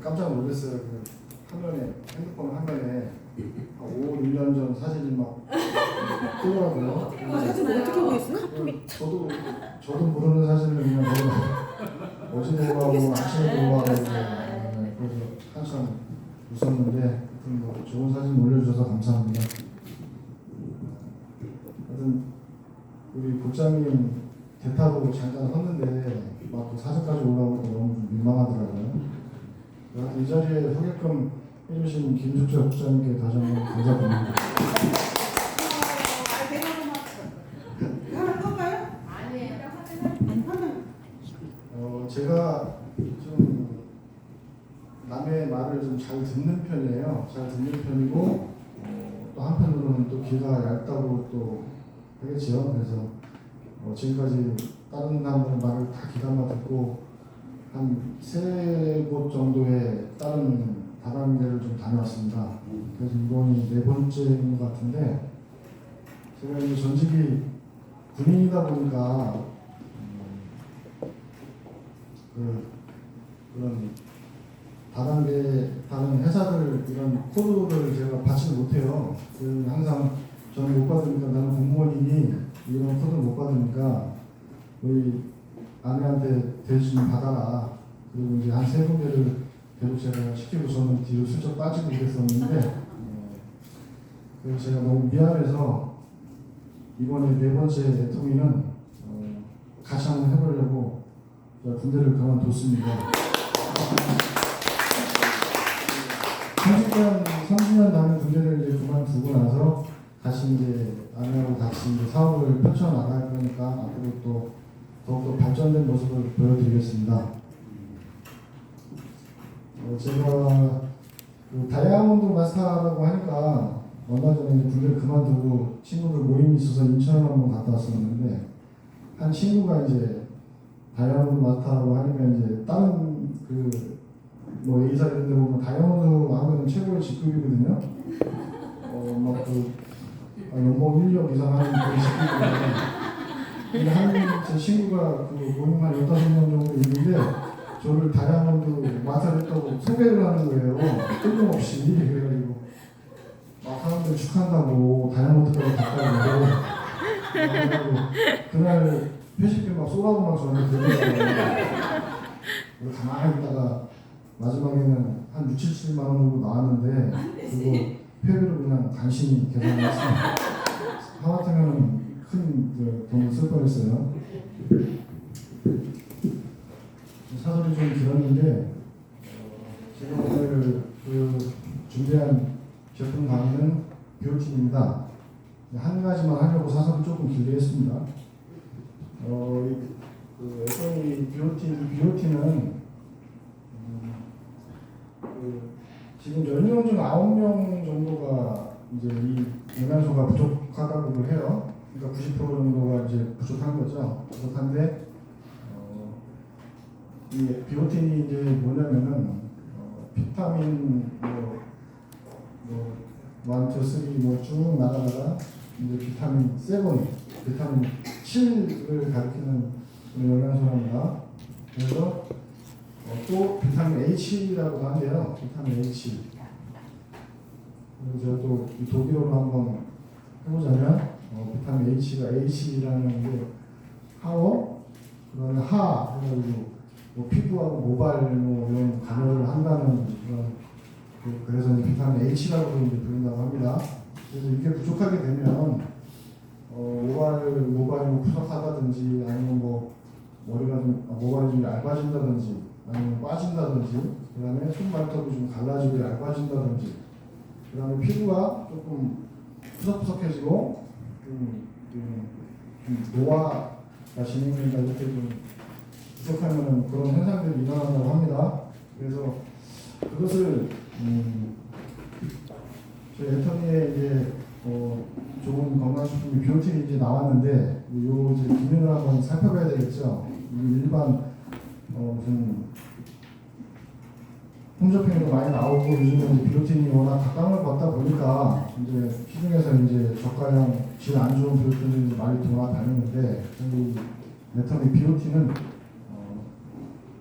깜짝 놀랐어요. 그 화면에 핸드폰 화면에 한 5, 6년 전 사진이 막 뜨더라고요. 사진 어떻게 보겠어요? 그 저도 저도 모르는 사진을 그냥 보고 어제 보고 하고 아침에 보고 하고 네, 그래서 한참 웃었는데 하여튼 뭐 좋은 사진 올려주셔서 감사합니다. 하여튼 우리 국장님 대타로 잠깐 섰는데 막 그 사진까지 올라오고 너무 좀 민망하더라고요. 하여튼 이 자리에 서게끔 해주신 김숙재 국장님께 다시 한번 감사드립니다. 어, 제가 좀 남의 말을 좀 잘 듣는 편이에요. 잘 듣는 편이고 어, 또 한편으로는 또 귀가 얇다고 또 하겠지요. 그래서 어, 지금까지 다른 사람들 말을 다 귀담아 듣고 한 세 곳 정도의 다른 다단계를 좀 다녀왔습니다. 그래서 이번이 네 번째인 것 같은데 제가 이제 전직이 군인이다 보니까 음, 그 그런 다단계 다른 회사들 이런 코드를 제가 받지 못해요. 그 항상 저는 못 받으니까 나는 공무원이니 이런 코드를 못 받으니까 우리 아내한테 대신 받아라. 그리고 이제 한 세 군데를 계속 제가 시키고 저는 뒤로 슬쩍 빠지고 그랬었는데 어, 그래서 제가 너무 미안해서 이번에 네 번째 애통이는 어, 같이 한번 해보려고 군대를 그만뒀습니다. 30년, 30년 남은 군대를 이제 그만두고 나서 다시 이제 아내하고 같이 이제 사업을 펼쳐나갈 거니까 앞으로 또 더욱더 발전된 모습을 보여드리겠습니다. 어, 제가 그 다이아몬드 마스터라고 하니까 얼마 전에 군대를 그만두고 친구들 모임이 있어서 인천을 한번 갔다 왔었는데 한 친구가 이제 다이아몬드 마스터라고 하니까 이제 다른 그뭐 A사 이런 데 보면 다이아몬드 하면 최고의 직급이거든요. 어막그 아, 연봉 1억 이상 하는 그런 직급이거든요. 근데 한제 친구가 그 모임 한 15명 정도 있는데 저를 다이아몬드 마스터했다고 소개를 하는 거예요. 뜬금없이 그래가지고 막 사람들 축하한다고 다이아몬드까지 갔다고 그날 회식 때막 쏘라고 막 저한테 들려요. 가만히 있다가 마지막에는 한 6, 70만 원 정도 나왔는데 그거 회비로 그냥 간신히 계산했습니다. 하마터면 큰 그, 돈을 쓸 뻔했어요. 사설이 좀 길었는데 어, 제가 오늘 그 준비한 제품 강의는 비오틴입니다. 한 가지만 하려고 사설을 조금 길게 했습니다. 어, 이, 그 에코니 비오틴, 비오틴은 음, 그 지금 10명 중 9명 정도가 이제 이 영양소가 부족하다고 해요. 그러니까 90% 정도가 이제 부족한 거죠. 부족한데 어, 이 비오틴이 이제 뭐냐면은 어, 비타민 뭐, 뭐 1, 2, 3 뭐쭉 나가다가 이제 비타민 7, 비타민 7을 가리키는 영양소랍니다. 그래서 어, 또 비타민 H라고도 한대요. 비타민 H. 그래서 제가 또이 독일어로 한번 해보자면 어, 비타민 H가 H라는 게 하워, 그다음에 하 해가지고 뭐 피부하고 모발 뭐 이런 간호를 한다는 그런 그- 그래서 비타민 H라고 부른다고 합니다. 그래서 이게 부족하게 되면 어, 모발 모발이 뭐 푸석하다든지 아니면 뭐 머리가 좀 아, 모발이 좀 얇아진다든지 아니면 빠진다든지 그다음에 손발톱이 좀 갈라지고 얇아진다든지 그다음에 피부가 조금 푸석푸석해지고 좀, 좀, 좀 노화가 진행된다 이렇게 좀 부족하면 그런 현상들이 일어난다고 합니다. 그래서 그것을 음, 저희 애터미에 이제 어, 좋은 건강식품이 비오틴이 이제 나왔는데 요 이제 기능을 한번 살펴봐야 되겠죠. 이 일반 어, 무슨 홈쇼핑에도 많이 나오고 요즘에 이제 비오틴이 워낙 각광을 받다 보니까 이제 시중에서 이제 저가형 질안 좋은 이제 많이 돌아다니는데 저희 애터미 비오틴은 어,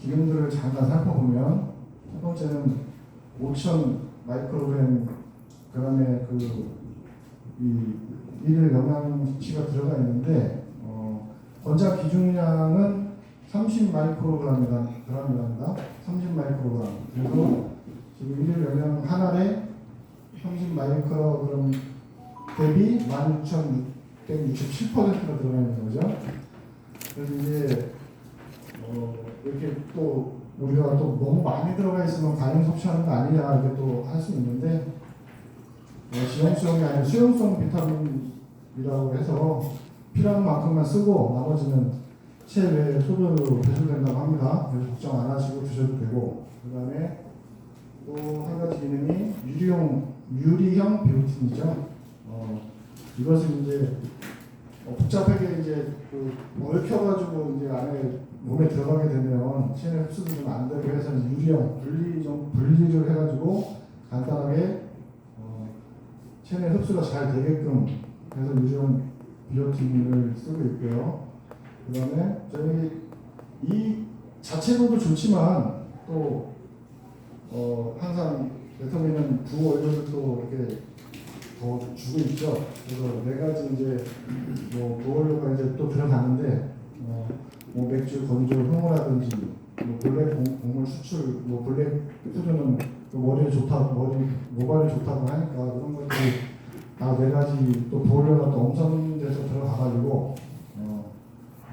기능들을 잠깐 살펴보면 번째는 5천 마이크로그램 그다음에 그이 일일 영양치가 들어가 있는데 어, 권장 기준량은 30 마이크로그램이다. 그램이랍니다. 30 마이크로그램. 그리고 지금 일일 영양 한 알에 30 마이크로그램 대비 16,667%가 들어가 있는 거죠. 그래서 이제 어, 이렇게 또 우리가 또 너무 많이 들어가 있으면 과잉 섭취하는 거 아니냐 이렇게 또 할 수 있는데 어, 지용성이 아니라 수용성 비타민이라고 해서 필요한 만큼만 쓰고 나머지는 체외 소변으로 배출된다고 합니다. 걱정 안 하시고 드셔도 되고 그 다음에 또 한 가지 기능이 유리형 유리형 비오틴이죠. 어, 이것은 이제 어, 복잡하게 이제 그 얽혀가지고 이제 안에 몸에 들어가게 되면 체내 흡수도 좀 안 되고 해서 유리형 분리 좀 분리를 해가지고 간단하게 어, 체내 흡수가 잘 되게끔 해서 유리형 비오틴을 쓰고 있고요. 그 다음에 저희 이 자체로도 좋지만 또 어, 항상 베토민은 부원료를 또 이렇게 더 주고 있죠. 그래서 네 가지 이제 뭐 부원료가 이제 또 들어가는데 어, 뭐 맥주, 건조, 효모라든지 뭐 블랙 공- 곡물 수출, 뭐 블랙 푸드는 또 머리에 좋다고 머리 모발에 좋다고 하니까 그런 것들이 다 네 가지 또 부원료가 또 엄선돼서 들어가가지고 어,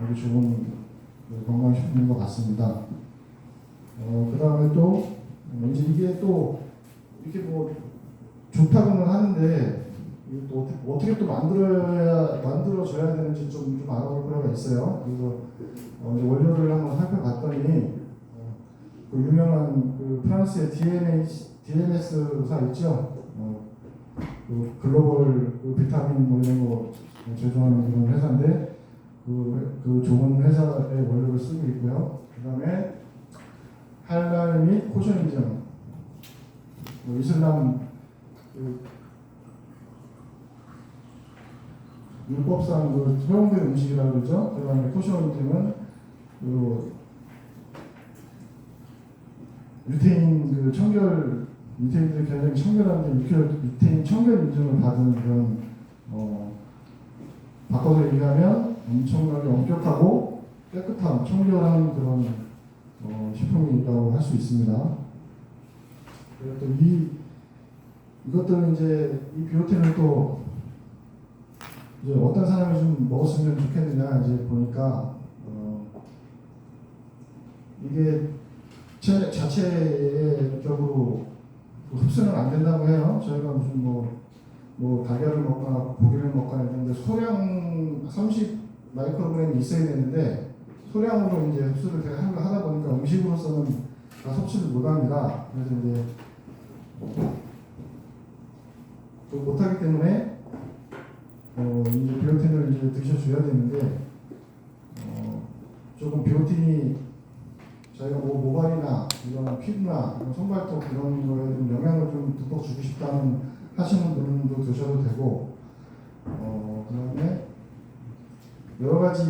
아주 좋은 그 건강식품인 것 같습니다. 어, 그 다음에 또 어, 이제 이게 또 이렇게 뭐 좋다고는 하는데 또 어떻게, 어떻게 또 만들어야 만들어져야 되는지 좀, 좀 알아볼 필요가 있어요. 그래서 어, 이제 원료를 한번 살펴봤더니 어, 그 유명한 그 프랑스의 DNS DNS사 있죠. 어, 그 글로벌 그 비타민 뭐 이런 거 제조하는 그런 회사인데 그, 그 좋은 회사의 원료를 쓰고 있고요. 그 다음에 할랄 및 코셔니즘 뭐 이슬람 그 율법상 그 허용된 음식이라고 그러죠. 그 다음에 코셔니즘은 그 유태인 그 청결 유태인들이 굉장히 청결한데 유태- 유태인 청결 인증을 받은 그런 어 바꿔서 얘기하면 엄청나게 엄격하고 깨끗한 청결한 그런 어, 식품이 있다고 할 수 있습니다. 그리고 또이 이것들은 이제 이 비오틴을 또 이제 어떤 사람이 좀 먹었으면 좋겠느냐 이제 보니까 어, 이게 체, 자체적으로 흡수는 안 된다고 해요. 저희가 무슨 뭐, 뭐 달걀을 먹거나 고기를 먹거나 했는데 소량 30 마이크로그램이 있어야 되는데 소량으로 이제 흡수를 제가 하다 보니까 음식으로서는 다 섭취를 못합니다. 그래서 이제 또 못하기 때문에 어 이제 비오틴을 이제 드셔줘야 되는데 어 조금 비오틴이 저희가 뭐 모발이나 이런 피부나 뭐 손발톱 이런 거에 좀 영향을 좀 듬뿍 주고 싶다는 하시는 분도 드셔도 되고 어 그다음에 여러 가지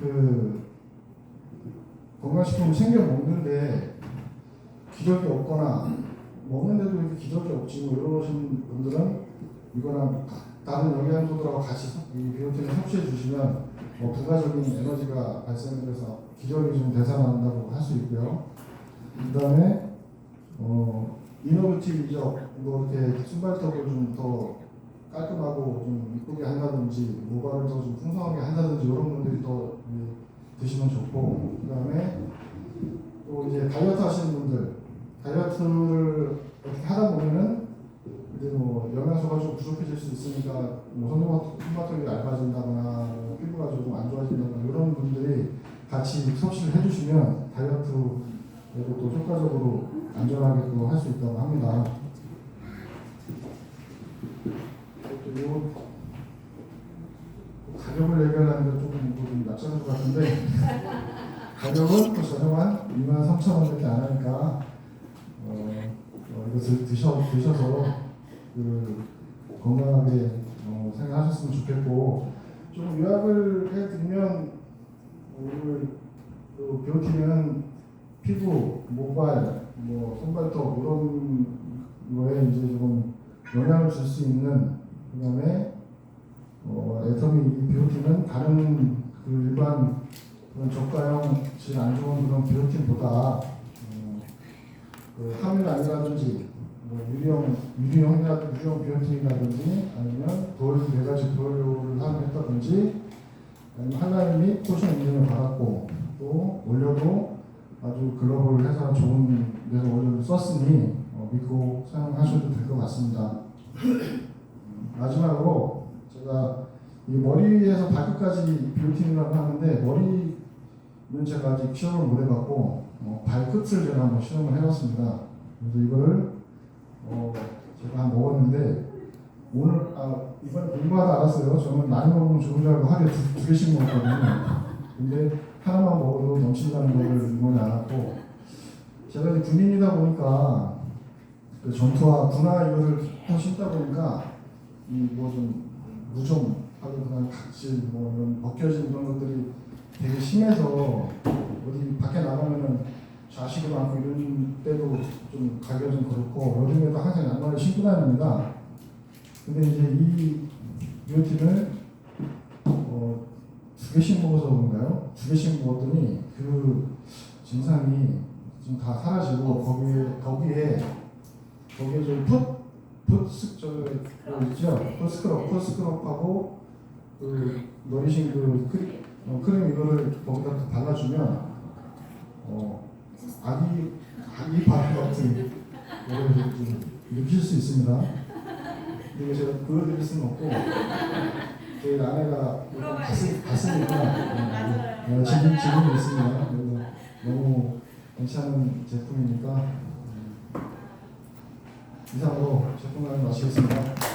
그 건강식품을 챙겨 먹는데 기력이 없거나 먹는데도 이렇게 기력이 없지 뭐 이러신 분들은 이거랑 다른 영양소들하고 같이 섭- 이 비오틴을 섭취해 주시면 뭐 부가적인 에너지가 발생돼서 기력이 좀 되살아난다고 할 수 있고요. 그 다음에 어, 이노베티브 이적 뭐 이렇게 순발톱을 좀더 깔끔하고 좀 이쁘게 한다든지 모발을 더 좀 풍성하게 한다든지 이런 분들이 더 음, 드시면 좋고 그 다음에 또 이제 다이어트 하시는 분들 다이어트를 하다 보면은 이제 뭐 영양소가 좀 부족해질 수 있으니까 뭐 손바닥이 얇아진다거나 뭐 피부가 조금 안 좋아진다거나 이런 분들이 같이 섭취를 해주시면 다이어트 또 효과적으로 안전하게 또 할 수 있다고 합니다. 또 이거 가격을 얘기하려는데 조금 뭐좀 낯선 것 같은데 가격은 또 저렴한 2만 3천 원밖에 안 하니까 어, 어, 이것을 드셔, 드셔서 그 건강하게 어, 생활하셨으면 좋겠고 좀 요약을 해드리면 오늘 그 비오틴은 피부, 모발, 뭐 손발톱 이런 거에 이제 조금 영향을 줄 수 있는 그다음에 어, 애터미 비오틴은 다른 그 일반 그런 저가형 질 안 좋은 그런 비오틴보다 어, 그 하미란이라든지 뭐 유리형 유리형이라 유리형 비오틴이라든지 아니면 돌네 가지 돌을 사용했다든지 아니면 한라인 및 포션 인증을 받았고 또 원료도 아주 글로벌 회사 좋은 데서 원료를 썼으니 어, 믿고 사용하셔도 될 것 같습니다. 음, 마지막으로 제가 이 머리에서 발끝까지 비오틴이라고 하는데 머리는 제가 아직 시험을 못 해봤고 어, 발끝을 제가 한번 시험을 해봤습니다. 그래서 이거를 어, 제가 한 먹었는데 오늘 아 이번 공부하다 알았어요. 저는 많이 먹으면 좋은 줄 알고 하루에 두, 두 개씩 먹었거든요. 근데 하나만 먹어도 넘친다는 걸 이번에 알았고 제가 이제 군인이다 보니까 그 전투와 군화 이거를 더 신다 보니까 이뭐좀 무좀하고 그냥 각질 뭐 이런 벗겨진 이런 것들이 되게 심해서 어디 밖에 나가면은 좌식이 많고 이런 때도 좀 가기가 좀 그렇고 여름에도 항상 양말을 신고 다닙니다. 근데 이제 이 어, 두 개씩 먹어서 그런가요? 두 개씩 먹었더니 그 증상이 지금 다 사라지고 거기에 거기에 거기에 좀풋 풋스 저 있죠? 풋스크럽 풋스크럽하고 그 너리신 그 크림 어, 크림 이거를 거기다 또 발라주면 어 아기 아기 발 같은 거를 좀 느낄 수 있습니다. 근데 제가 보여드릴 수는 없고 저희 아내가 갔으, 갔으니까 네, 네, 지금 지금 있습니다. 그래서 너무 괜찮은 제품이니까. 음, 이상으로 제품을 마치겠습니다.